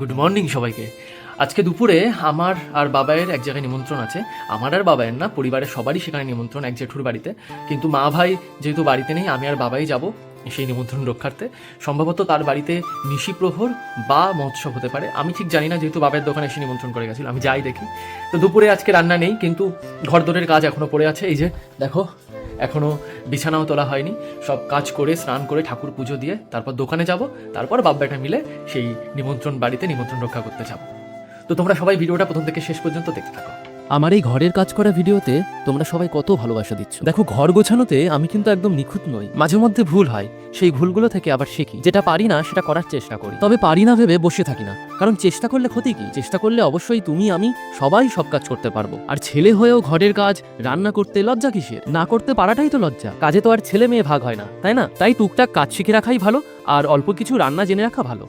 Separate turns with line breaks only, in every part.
Good morning সবাইকে। আজকে দুপুরে আমার আর বাবাইয়ের এক জায়গায় নিমন্ত্রণ আছে। আমার আর বাবাইয়ের না, পরিবারের সবারই সেখানে নিমন্ত্রণ এক জেঠুর বাড়িতে। কিন্তু মা ভাই যেহেতু বাড়িতে নেই, আমি আর বাবাই যাব সেই নিমন্ত্রণ রক্ষার্থে। সম্ভবত তার বাড়িতে নিশি প্রহর বা মহোৎসব হতে পারে। আমি ঠিক জানি না, যেহেতু বাবার দোকানে এসে নিমন্ত্রণ করে গেছিল, আমি যাই দেখি। তো দুপুরে আজকে রান্না নেই, কিন্তু ঘর ঘরদোরের কাজ এখনও পড়ে আছে। এই যে, দেখো এখনও বিছানাও তোলা হয়নি। সব কাজ করে, স্নান করে, ঠাকুর পুজো দিয়ে তারপর দোকানে যাব। তারপর বাব্বাটা মিলে সেই নিমন্ত্রণ বাড়িতে নিমন্ত্রণ রক্ষা করতে যাব। তো তোমরা সবাই ভিডিওটা প্রথম থেকে শেষ পর্যন্ত দেখতে থাকো।
আমার এই ঘরের কাজ করা ভিডিওতে তোমরা সবাই কত ভালোবাসা দিচ্ছ। দেখো, ঘর গোছানোতে আমি কিন্তু একদম নিখুঁত নই। মাঝে মধ্যে ভুল হয়, সেই ভুলগুলো থেকে আবার শিখি। যেটা পারি না, সেটা করার চেষ্টা করি। তবে পারি না ভেবে বসে থাকি না। কারণ চেষ্টা করলে ক্ষতি কি? চেষ্টা করলে অবশ্যই তুমি, আমি সবাই সব কাজ করতে পারব। আর ছেলে হয়েও ঘরের কাজ, রান্না করতে লজ্জা কিসের? না করতে পারাটাই তো লজ্জা। কাজে তো আর ছেলে মেয়ে ভাগ হয় না, তাই না? তাই টুকটাক কাজ শিখে রাখাই ভালো, আর অল্প কিছু রান্না জেনে রাখা ভালো।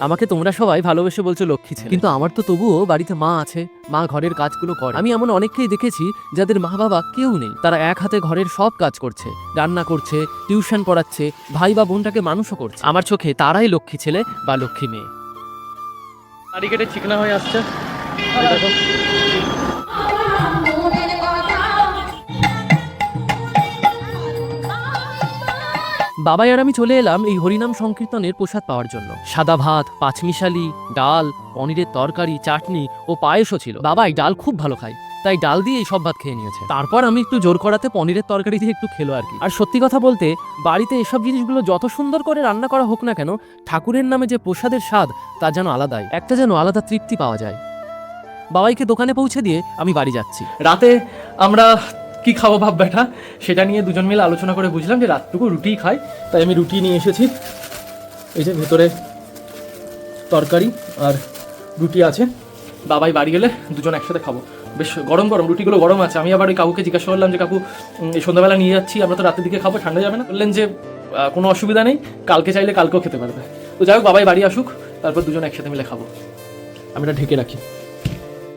আমাকে তোমরা সবাই ভালোবেসে বলছো লক্ষ্মী ছেলে। কিন্তু আমার তো তবুও বাড়িতে মা আছে, মা ঘরের কাজগুলো করে। আমি এমন অনেককেই দেখেছি যাদের মা বাবা কেউ নেই। তারা এক হাতে ঘরের সব কাজ করছে, রান্না করছে, টিউশন পড়াচ্ছে, ভাই বা বোনটাকে মানুষও করছে। আমার চোখে তারাই লক্ষ্মী ছেলে বা লক্ষ্মী মেয়ে।
কেটে চিকনা হয়ে আসছে।
বাবাই আর আমি চলে এলাম এই হরিনাম সংকীর্তনের প্রসাদ পাওয়ার জন্য। সাদা ভাত, পাঁচমিশালি, ডাল, পনিরের তরকারি, চাটনি ও পায়েসও ছিল। বাবাই ডাল খুব ভালো খায়, তাই ডাল দিয়ে এই সব ভাত খেয়ে নিয়েছে। তারপর আমি একটু জোর করাতে পনিরের তরকারি দিয়ে একটু খেলো আর কি আর সত্যি কথা বলতে, বাড়িতে এসব জিনিসগুলো যত সুন্দর করে রান্না করা হোক না কেন, ঠাকুরের নামে যে প্রসাদের স্বাদ, তা যেন আলাদাই। একটা যেন আলাদা তৃপ্তি পাওয়া যায়। বাবাইকে দোকানে পৌঁছে দিয়ে আমি বাড়ি যাচ্ছি।
রাতে আমরা কি খাব ভাব ব্যাটা? সেটা নিয়ে দুজন মিলে আলোচনা করে বুঝলাম যে রাতটুকু রুটি খাই। তাই আমি রুটি নিয়ে এসেছি। এই যে ভেতরে তরকারি আর রুটি আছে। বাবাই বাড়ি গেলে দুজন একসাথে খাব। বেশ গরম গরম, রুটিগুলো গরম আছে। আমি আবার ওই কাকুকে জিজ্ঞাসা করলাম যে, কাকু এই সন্ধ্যাবেলা নিয়ে যাচ্ছি, আমরা তো রাতের দিকে খাব, ঠান্ডা যাবে না? বললেন যে কোনো অসুবিধা নেই, কালকে চাইলে কালকেও খেতে পারবে। তো যাই হোক, বাবাই বাড়ি আসুক, তারপর দুজন একসাথে মিলে খাব। আমি এটা ঢেকে রাখি।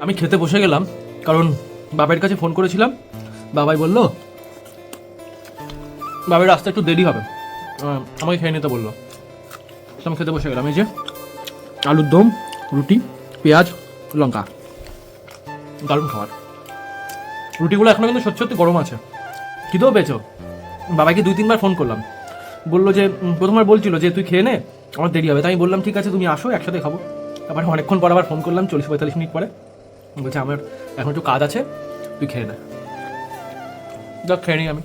আমি খেতে বসে গেলাম, কারণ বাবার কাছে ফোন করেছিলাম। বাবাই বলল বাবার রাস্তা একটু দেরি হবে। আমাকে খেয়ে নিতে বলল। তো আমি খেতে বসে গেলাম। এই যে, আলুর দম, রুটি, পেঁয়াজ, লঙ্কা, দারুণ খাবার। রুটিগুলো এখনও কিন্তু সত্যি সত্যি গরম আছে। খিদেও পেয়েছ? বাবাকে দুই, তিনবার ফোন করলাম। বলল যে প্রথমবার বলছিল যে, তুই খেয়ে নে, আমার দেরি হবে। তাই আমি বললাম, ঠিক আছে, তুমি আসো, একসাথে খাব। তারপরে অনেকক্ষণ পর আবার ফোন করলাম, চল্লিশ পঁয়তাল্লিশ মিনিট পরে। বলছে, আমার এখন একটু কাজ আছে, তুই খেয়ে নে। দেখ খেয়ে নিই আমি